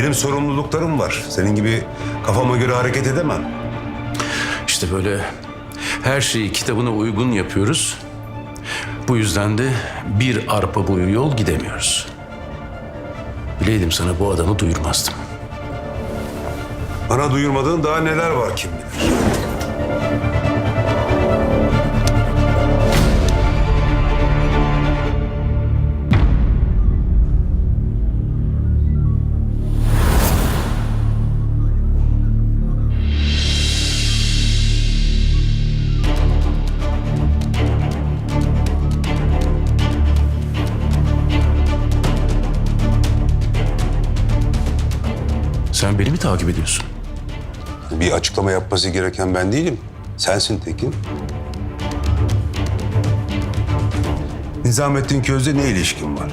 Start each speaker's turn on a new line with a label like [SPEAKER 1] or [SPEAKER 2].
[SPEAKER 1] Benim sorumluluklarım var. Senin gibi kafama göre hareket edemem.
[SPEAKER 2] İşte böyle her şeyi kitabına uygun yapıyoruz. Bu yüzden de bir arpa boyu yol gidemiyoruz. Bileydim sana bu adamı duyurmazdım.
[SPEAKER 1] Bana duyurmadığın daha neler var kim bilir.
[SPEAKER 2] Sen beni mi takip ediyorsun?
[SPEAKER 1] Bir açıklama yapması gereken ben değilim. Sensin Tekin. Nizamettin Köz'le ne ilişkin var?